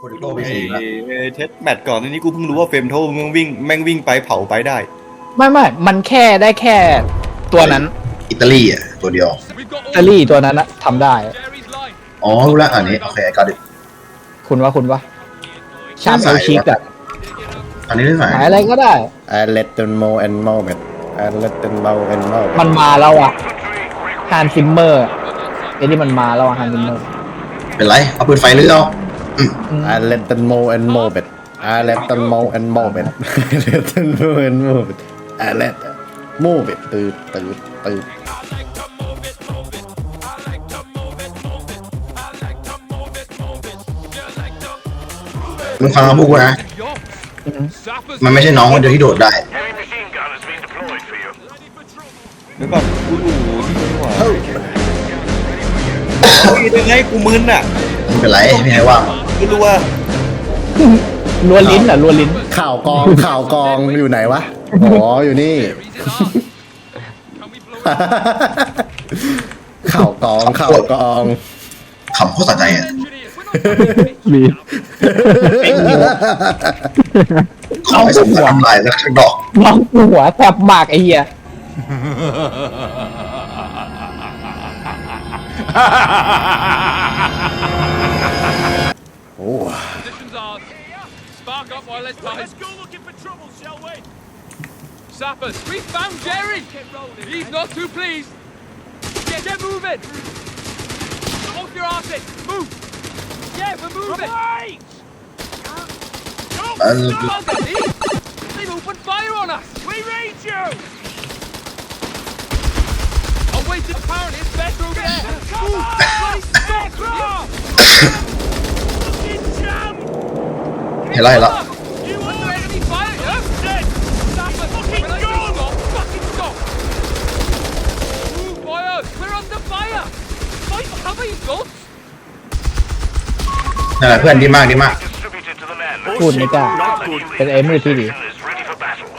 โปรตุโกไปไอ้สี่แล้วไอ้เทสแมตช์ก่อนนี้กูเพิ่งรู้ว่าเฟรมโทแม่งวิ่งแม่งวิ่งไปเผาไปได้ ไม่ไม่มันแค่ได้แค่ตัวนั้น อิตาลีอะตัวเดียว อิตาลีตัวนั้นนะทำได้ อ๋อรู้แล้วอันนี้โอเคก็ดิคุณว่าคุณว่าชามไม่โอใส่ชิกอะอันนี้ได้ไหมหมายอะไรก็ได้ I let them know and moment I let them know and moment มันมาแล้วอะฮันซิมเมอร์ไอ้นี่มันมาแล้วอะฮันซิมเมอร์ เป็นไร เอาปืนไฟหรือเอา อาเลนตันโมแอนโมเบดอาเลนตันโมแอนโมเบดอาเลนตันโมแอนโมเบดอาเลนโมเบดตืดตืดตืดมึงฟังคำพูดกูนะ มันไม่ใช่น้องคนเดียวที่โดดได้ เดี๋ยวก่อนกูอยู่นี่ว่าเฮ้ยยังไงกูมึนอะ ไม่เป็นไรไม่ให้ว่าห รู้ว่ารัวลิ้นอะรัวลิ้น ข่าวกองข่าวกองอยู่ไหนวะ อ๋อ อยู่นี่ ข่าวกองข่าวกอง ขำโคตรสะใจอะมีขอให้สมกับทำลายสักชักดอกน้องกูหัวแทบมากไอ้เหี้ยโ Oh. Position's are. Spark up while there's time. Let's go looking for trouble, shall we? Sappers, we found Jerry. He's not too pleased. Get, get moving. Off your arses. Move. Yeah, we're moving. Right. Don't stop. They've opened fire on us. We read you. Awaited apparently it's better over there. Move. ห็นแล้วเห็นแล้ว You under enemy fire, yeah? Dead! Sapper, fucking when I say stop, fucking stop! Move, boyos! We're under fire! Fight, have you got? นั่นแหละเพื่อนดีมากดีมาก Distributed to the men. พูดไม่กล้าเป็นไอ้มือที่ดี Position is ready for battle.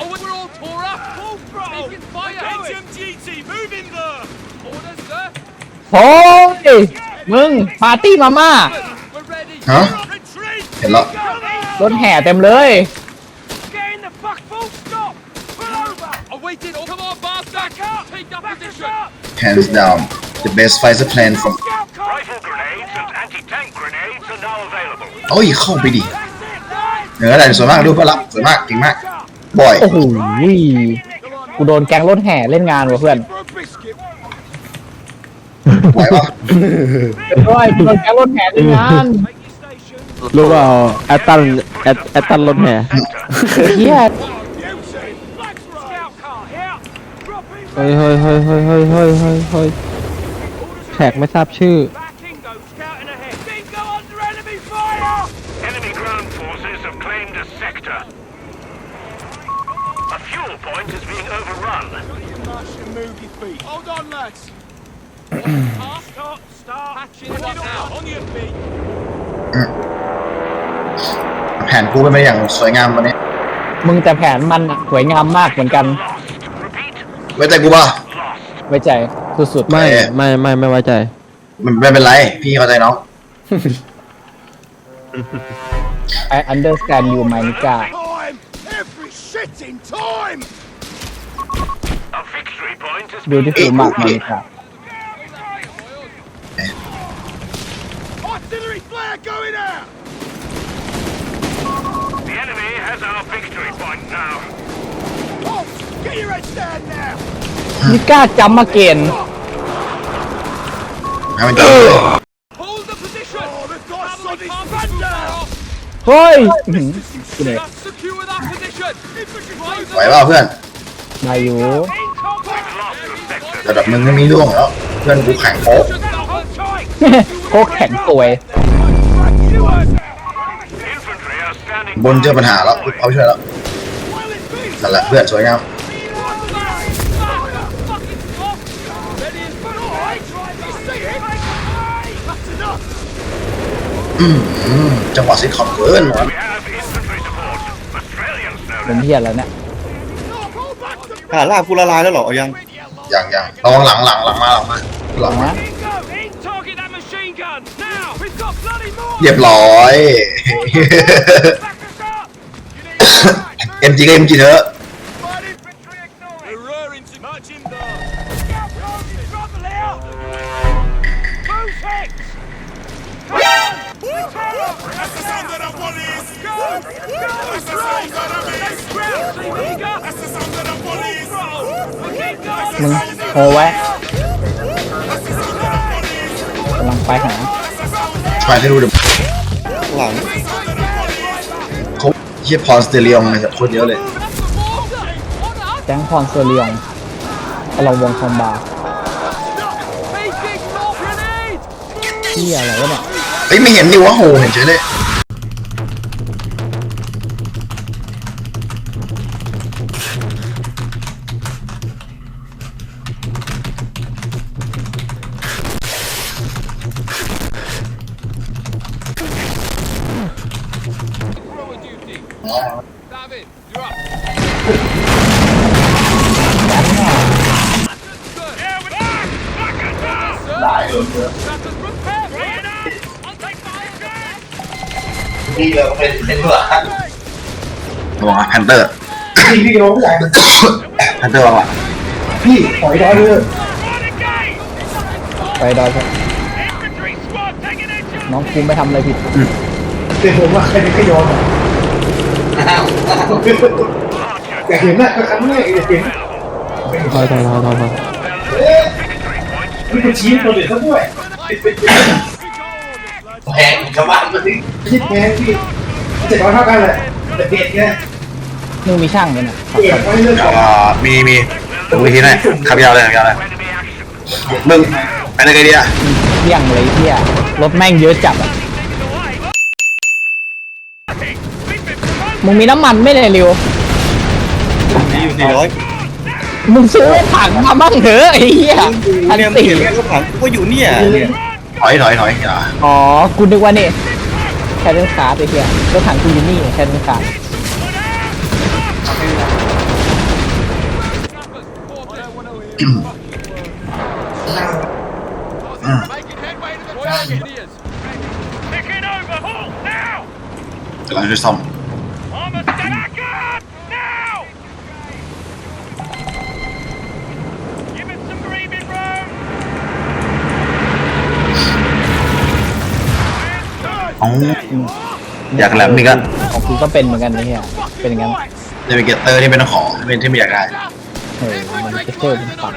Oh, we're all tore up! Full throttle! Taking fire! HMGT, move in there! Orders, sir! โอ้ยมึงปาร์ตี้มาม่า We're ready! ฮะ Retreat! เห็นแล้วรถแห่เต็มเลย Get in the fuck full stop! Pull over! I'm waiting! Oh, come on, Bob! Back up! Take that position! hands down the best fighter plane from Rifle grenades and anti-tank grenades are now available. โอ้ยเข้าไปดิเหนืออะไรสวยมากดูเพื่อนรักสวยมากเก่งมากบ่อยโอ้โหกูโดนแก๊งรถแห่เล่นงานว่ะเพื่อน For a biscuit! บ่อยปะด้วยกูโดนแก๊งรถแห่เล่นงาน รู้เปล่าแอตตันแอตแอตตันรถแห่เฮีย Scout car, here! Drop in เฮ้ยเฮ้ยเฮ้ยเฮ้ยเฮ้ยเฮ้ยเฮ้ยเฮ้ยแขกไม่ทราบชื่อ Back Ingo, scouting ahead. Bingo under enemy fire! Enemy ground forces have claimed a sector. A fuel point is being overrun. Martian, move your feet. Hold on, lads. Stop, stop, stop. Patching what now? On your feet. แผนกูเป็นไปอย่างสวยงามวันนี้มึงแต่แผนมันอะสวยงามมากเหมือนกัน Lost. Repeat, ไว้ใจกูป่ะ lost. ไว้ใจสุดไม่เอ๊ะไม่ไม่ไม่ไว้ใจ มันไม่เป็นไร พี่เข้าใจน้อง ๆ I understand you my nigga Time! Every shitting time! A victory point has been beautiful มาก my nigga Artillery flare going out! The enemy has our victory point now. Oh, get your heads down now! นิก้าจำมาเกณฑ์ให้มันจบเลย Hold the position! Oh, they've got something run down! เฮ้ยอื้อหือกูเนี่ย Just secure that position! Drive ไหวเปล่าเพื่อนมาอยู่ in contact! Lost the sector. ระดับมึงไม่มีร่วงแล้วเพื่อนกูแข็งโป๊ะ Hold tight! โคตรแข็งสวย You are Infantry are standing บนเจอปัญหาแล้วเอาช่วยแล้ว well in peace! นั่นแหละเพื่อนสวยงาม Fucking stop! Ready and but all right! You see it? That's enough! อืมจังหวะซิทคอมเกิน We have infantry support. Australians no เป็น less. เฮียแล้วเนี่ย Stop! Hold back the ทหารลากกูละลายแล้วเหรอเอายังอย่างอย่างระวังหลังหลังหลังมาหลังมาหลังมา Bingo! In target that machine gun! Now! now! We've got bloody more! เรียบร้อย Back us up! You need to เอ็มจีก็เอ็มจีเถอะ Light infantry acknowledged! We're rearing to march in there! Scout guns in trouble here! Move heads! Come on! Return up! That's the sound of the police. Go! Go! That's the sound of the police. Ground, eager! That's the sound of the police. Keep going! มึงโทรไว้ That's the sound of the police. กำลังไปหา That's the sound of the ไปให้ดูเดี๋ยวหลัง เขาเฮียพอสเตอริองเลยโคตรเยอะเลยแจ้งพรเซอร์เลียงกำลังวงคอมบา Taking more grenades! ที่อะไรวะเนี่ยเฮ้ยไม่เห็นดิวะโหเห็นเฉยเลย เราเป็นเป็นตัวระวังแพนเตอร์พี่พี่โดนผู้ใหญ่แพนเตอร์ระวังพี่ถอยได้เลย On again! ไปดอยเถอะ Infantry squad taking it! น้องกูไม่ทำอะไรผิดแต่ผมว่าใครเป็นขยอมอะอยากเห็นน่ะก็ครั้งแรกอยากเห็นถอยถอยถอยถอยถอยนี่คุณชี้คนอื่นเขาด้วยแพงชาวบ้านมาสิคิดแพงพี่ เจ็ดร้อยเท่ากันแหละแต่เด็ดไงมึงมีช่างกันอะเปิดไว้เรื่องของอ่ามีมีดูวิธีหน่อยขับยาวเลยขับยาวเลยมึงไปไหนกันดีอะเที่ยงเลยเที่ยรถแม่งเยอะจัดอะมึงมีน้ำมันไม่เลยริวนี่อยู่สี่ร้อยมึงซื้อถังมาบ้างเถอะไอ้เหี้ยพันเนี่ยมึงสี่เห็นไหมรถถังกูก็อยู่เนี่ยเนี่ยถอยถอยถอยอย่าอ๋อกูนึกว่านี่ แคทเธอร์คาร์ดไอ้เหี้ยรถถังกูอยู่นี่แคทเธอร์คาร์ด Making headway to the target, idiots! Taking over! Halt! Now! กำลังจะซ่อม Armor stand back up! Now! Give it some breathing room! อ๋ออยากแหลมนี่ก็ของกูก็เป็นเหมือนกันไอ้เหี้ยเป็นอย่างนั้นเนวิเกเตอร์ที่เป็นของเป็นที่ไม่อยากได้เออมันจะเชื่อมันปัก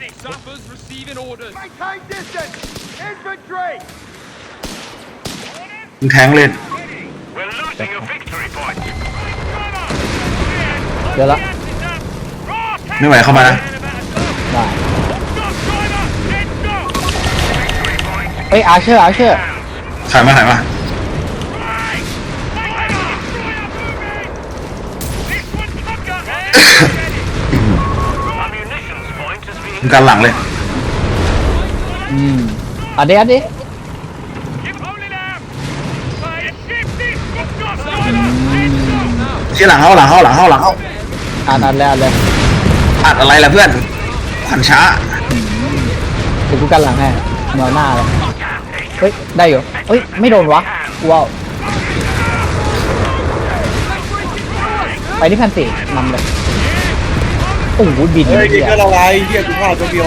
ready. Sappers receiving orders! Maintain distance! Infantry! มึงแทงเล่น We're losing a victory point. เดี๋ยวละไม่ไหวเข้ามานะ ได้เฮ้ยอาเชอร์อาเชอร์ถ่ายมาถ่ายมา มึ being งกันหลังเลยอืมอะเดี๋ยวดิ Keep holding out. Fire ship this. Got ที่หลังเข้าหลังเข้าหลังเข้าหลังเข้าอ่านอันแล้วเลยอัดอะไรล่ะเพื่อนขวัญช้าเดี๋ยวกูกันหลังให้แนวหน้าเลยเฮ้ยได้อยู่เฮ้ยไม่โดนวะว้าวไปที่พันสี่นำเลย โอ้โหบินเฮ้ยเหี้ยิงยก็ละลายเฮียกูพลาดตัวเดียว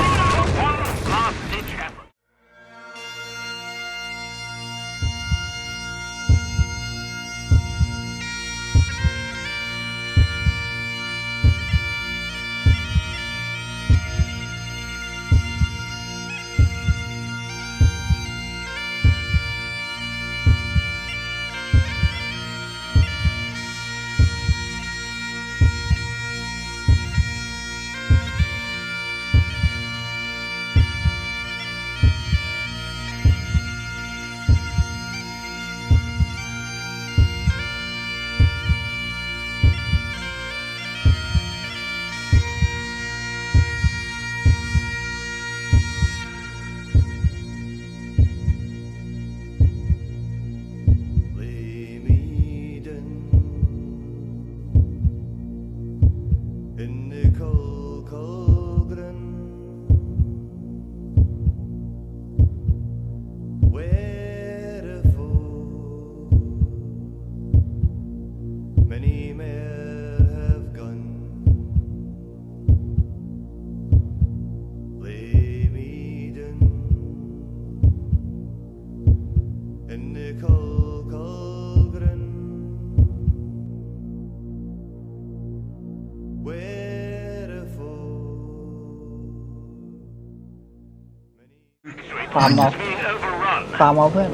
many mere have gone. Lay me down in the Col Colgren. Wherefore ฟาร์มเอาฟาร์มเอาเพื่อน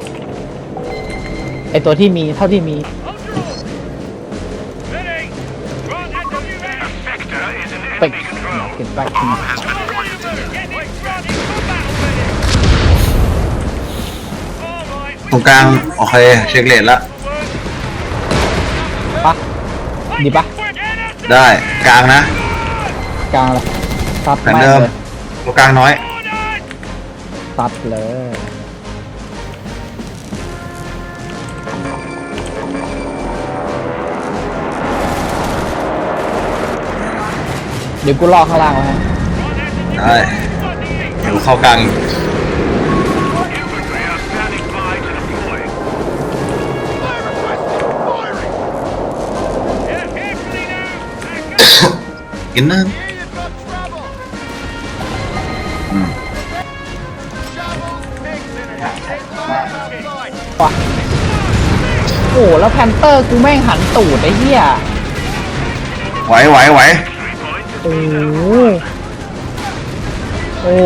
ไอตัวที่มีเท่าที่มี is in เป็กเก็บไปกิน Get this front in combat already! Alright, ตรงกลางโอเคเช็คเลทละ ปะดีปะได้กลางนะกลางเลยซัดเหมือนแม่งเดิมเลยตรงกลางน้อย ซัดเลย เดี๋ยวกูรอข้างล่างไว้ให้ได้เดี๋ยวเข้ากลางอีก infantry are standing by to deploy. Fire requested! Firing! Yeah, carefully now! กินนึง Here you've got trouble! Shovels, pigs in it! Take fire outside! ปะโอ้แล้วแพนเตอร์กูแม่งหันตูดไอ้เหี้ยไหวไหวไหว โอ้โหโอ้โห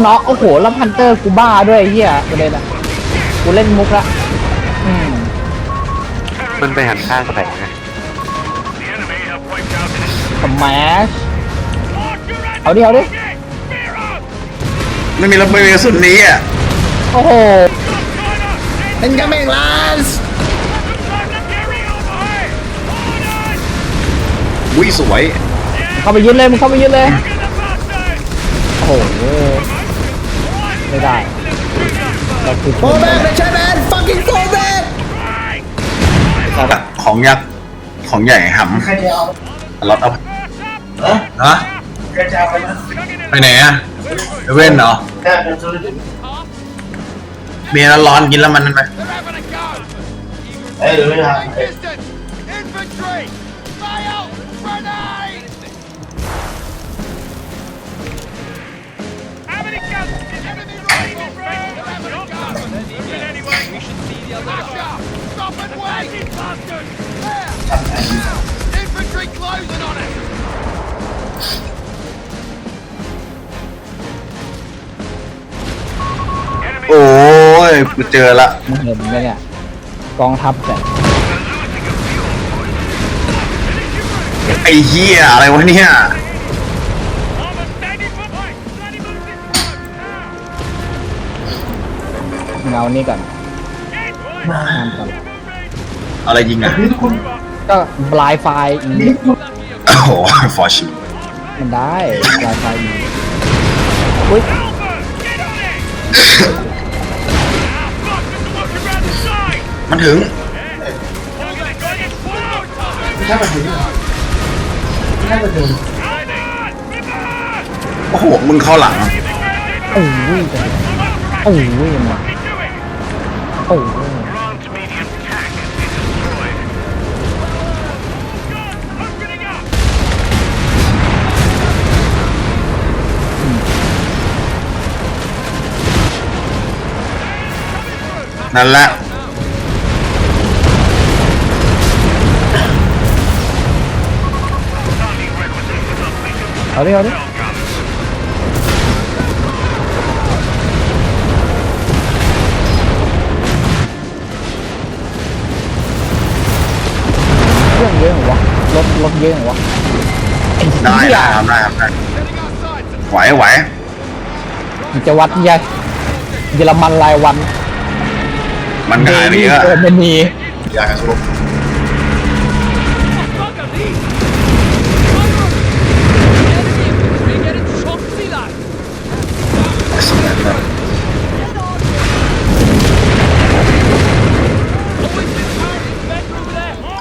เนาะโอ้โหแล้วพันเตอร์กูบ้าด้วยไอ้เฮียประเด็นอะกูเล่นมุกละอืมมันไปหันข้างแตกไง The enemy have wiped out an สมัช Mark your เอาดิเอาดิ Spear up! ไม่มีระเบิดกระสุนนี้อะโอ้โห incoming lads Carry overhead! Hold on! วิสวย เข้าไปยึดเลยมึงเข้าไปยึดเลย Get the bastard! โอ้โห ไม่ได้เราคือโฟแมนไม่ใช่แมน fucking โฟแมนของยักษ์ของใหญ่หใครจะเอาำล็อตเอาเออฮะใครจะเอาไปนะไปไหนอะไปเว้นเหรอได้เป็นซื้อดิเบียร์ร้อนๆกินแล้วมันนั่นไหม They're having a go! เอ้ยหรือไม่ท Distance! Infantry! Stop and wait! Bastards! There! Infantry closing on it! โอ้ยกูเจอละมึงเห็นไหมเนี่ยกองทัพแต่ไอ้เหี้ยอะไรวะเนี่ย Armor standing for point! Bloody move this time! Now! เงานี่ก่อน Get right! งานก่อนอะไรยิงอะก็บลายไฟอีโอ้โหฟอร์ชิมันได้บลายไฟอีอุ้ย Albert! Get on it! Ah, fuck! There's a look around the side! มันถึง Hold it! Got it! Follow! ำถ้ามันถึงถ้ามันถึง Hiding! River! โอ้โหมึงเข้าหลังโอ้ยจะโอ้ยมา Do it! โอ้ย นั่นแหละเอาดิเอาดิเรื่องเยอะเหรอวะรถรถเยอะเหรอวะไอ้ได้เหี้ยได้ครับได้ครับได้ไหวไหวมันจะวัดยัยเยอรมันรายวัน มันหายไปเยอะเกินมีอยากครับ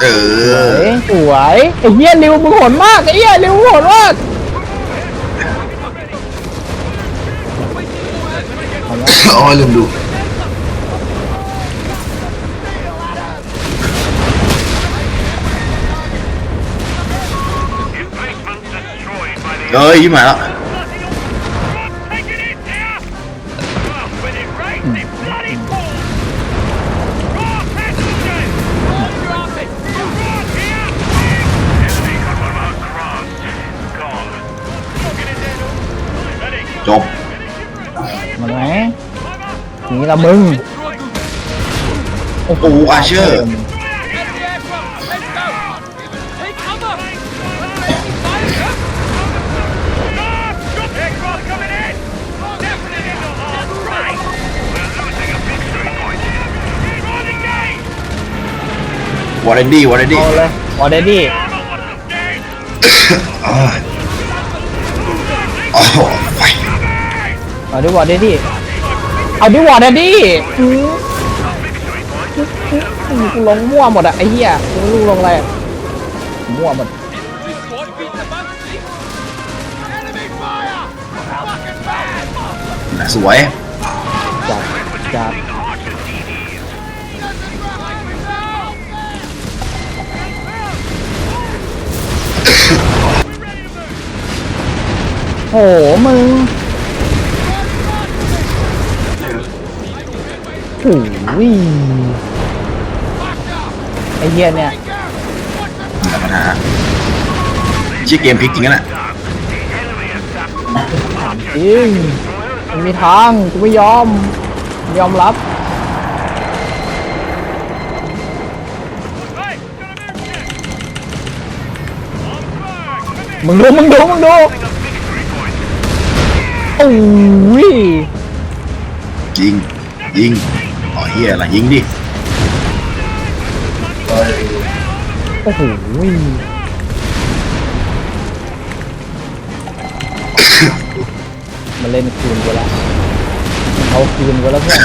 เออสวยไอ้เหี้ยริวมึงโหดมากไอ้เหี้ยริวโหดมากอ๋อลืมดู เอ้ยยิ้มมาแล้วจบ วอร์เรนดี้วอร์เรนดี้เอาเลยออเดดี้ Armor what's the gate! อ๋อโอ้โหไฟเอาดิวอเดดี้เอาดิวอเดดี้อืมอืมกูลงมั่วหมดอะไอ้เหี้ยกูไม่รู้ลงอะไรอะมั่วหมด Infantry squad beat the bounty! Enemy fire! Fucking bad! สวย จับจับ โอ้โหมึงโอ้ยไอ้เหี้ยเนี่ยแต่ปัญหาชื่อเกมพลิกจริงนะน่ะจริงมันมีทางกูไม่ยอมไม่ยอมรับ มึงดูมึงดูมึงดู โอ้ยยิง ยิงอ๋อเฮียอะไรยิงดิโอ้โหมันเล่นคืนกูแล้วมันเอาคืนกูแล้วเพื่อน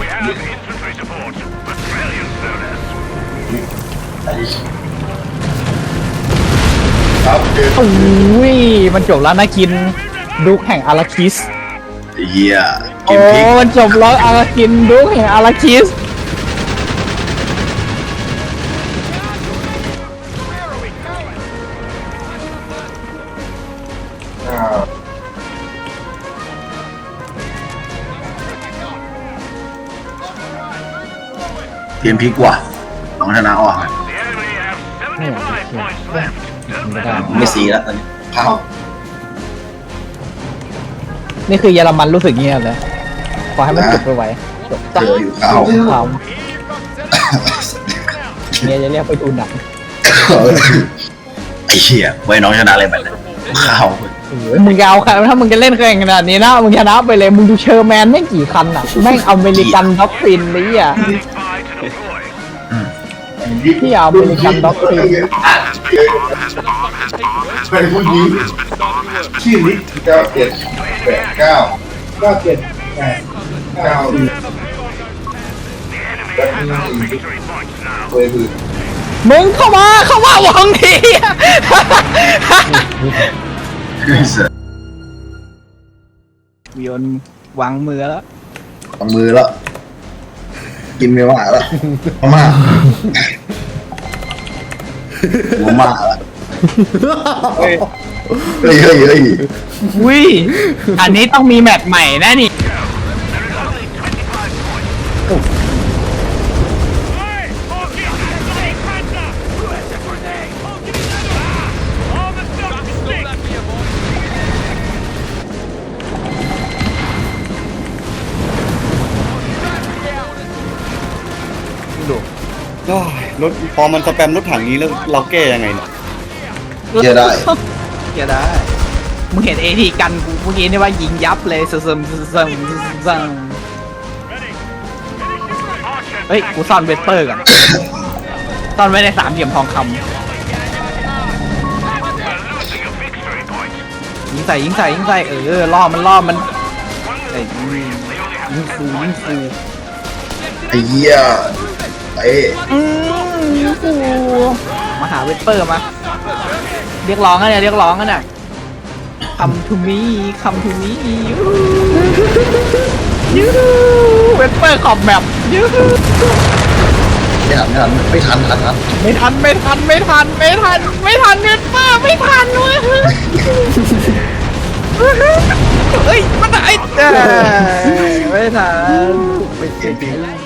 We have infantry support. Brilliant service. โอ้ยมันจบแล้วนะกินดุกแห่งอาราคิสเฮียเกโอ้มพลิกมันจบแล้วอาราคินดุกแห่งอาราคิสเกมพลิกว่ะน้องชนะอะ The enemy have 75 points left. ไม่ได้ไม่สีแล้วตอนนี้เข้านี่คือเยอรมันรู้สึกเงียบเลยขอให้มันจบไปไวจบเจออยู่เข้าความเนี่ยจะเรียกไปดูหนังไอ้เหี้ยไว้น้องชนะเลยแบบนี้เข้าโอ้ยมึงจะเอาใครถ้ามึงจะเล่นแข่งขนาดนี้นะมึงชนะไปเลยมึงดูเชอร์แมนแม่งกี่คันอะแม่งอเมริกันด็อกฟินนี่อะ Spy to deploy. ที่อเมริกันด็อกฟินเป็นผู้หญิงชื่อลิเก้าเจ็ดแปดเก้าเก้าเจ็ดแปดเก้าอีก The enemy has our victory points now. เว้ยคือมึงเข้ามาเข้ามาวังดีโยนวางมือแล้ววางมือแล้วกินไม่ว่าแล้วมาม่า หัวมาแล้วเฮ้ยเฮ้ยเฮ้ยวิอันนี้ต้องมีแมตช์ใหม่แน่นี่ รถพอมันสแปมรถถังนี้แล้วเราแก้ยังไงเนี่ยเจอได้ เกียได้ มึงเห็นเอทีกันกูเมื่อกี้นี่ว่ายิงยับเลยซึมซึมซึมซึมซึม เฮ้ย กูซ่อนเวสเปอร์ก่อน ซ่อนไว้ในสามเหลี่ยมทองคำ We're losing a victory point. ยิงใส่ยิงใส่ยิงใส่เออล่อมันล่อมันเอ้ยยิงฟูยิงฟูไอ้เหี้ยไอ้อืม ยิงฟูมาหาเวสเปอร์มา เรียกร้องกันเนี่ยเรียกร้องกันเนี่ย come to me come to me ยูยูเวสเปอร์ขอบแบบยูไม่ทันไม่ทันไม่ทันทันทันไม่ทันไม่ทันไม่ทันไม่ทันไม่ทันเวสเปอร์ไม่ทันเว้ยเฮ้ยมันไอ้เอ้ยไม่ทันไม่จริง